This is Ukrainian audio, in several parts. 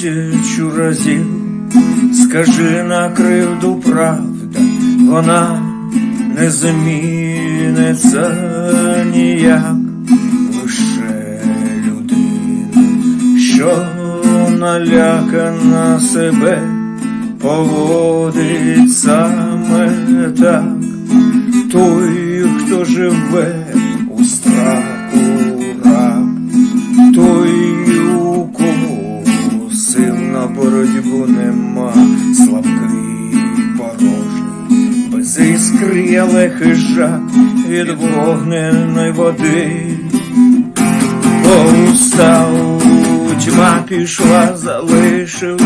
тисячу разів. Скажи на кривду правда, вона не зміниться ніяк, лише людина, що налякана себе, поводить саме так, той, хто живе боротьбу нема, слабкий порожній, без іскри, але хижак від вогненої води. Повстав, тьма пішла, залишив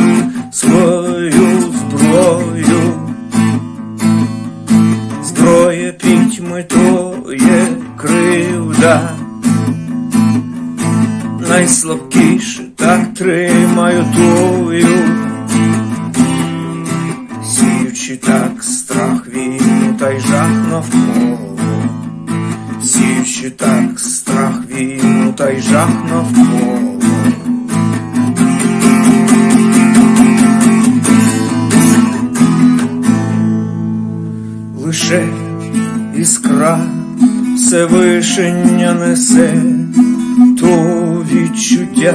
свою зброю. Зброя пітьми то є кривда. Найслабкіше так тримаю тую, сіючи так страх війну та й жах навколо, сіючи так страх війну та й жах навколо. Лише іскра Всевишення несе. то відчуття,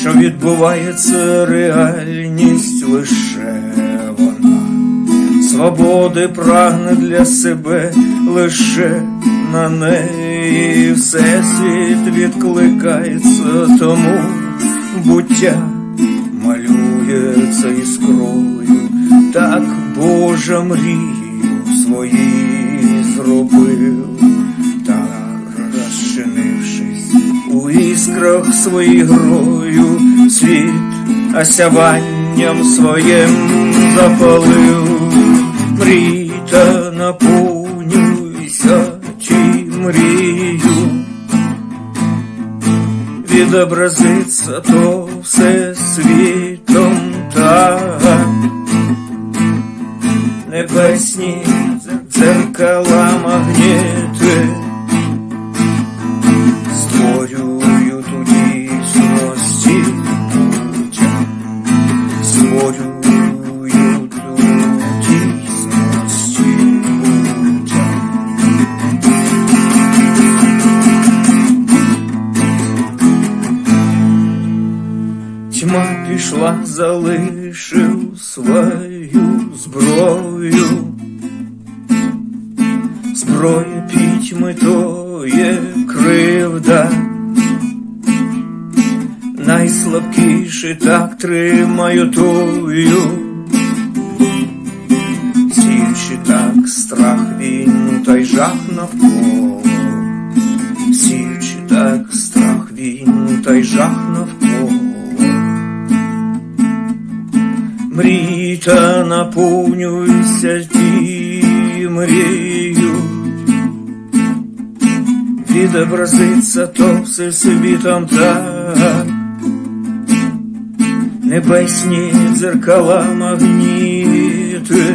що відбувається реальність лише вона. Свободи прагне для себе лише на неї всесвіт відкликається тому буття малюється іскрою, так Божа мрію свої зробив, у іскрах своїх грою, світ осяванням своїм запалив, мрій та наповнюйся ті мрію відобразиться то все світом так. Небесні пішла, залишив свою зброю. Зброя пітьми то є кривда. Найслабкіший так тримаю тую. Сіючи так страх війну та й жах навколо. Сіючи так страх війну та й жах Мрій та наповнюйся ті мрію. Відобразиться то все світом так. Небесні дзеркала магніти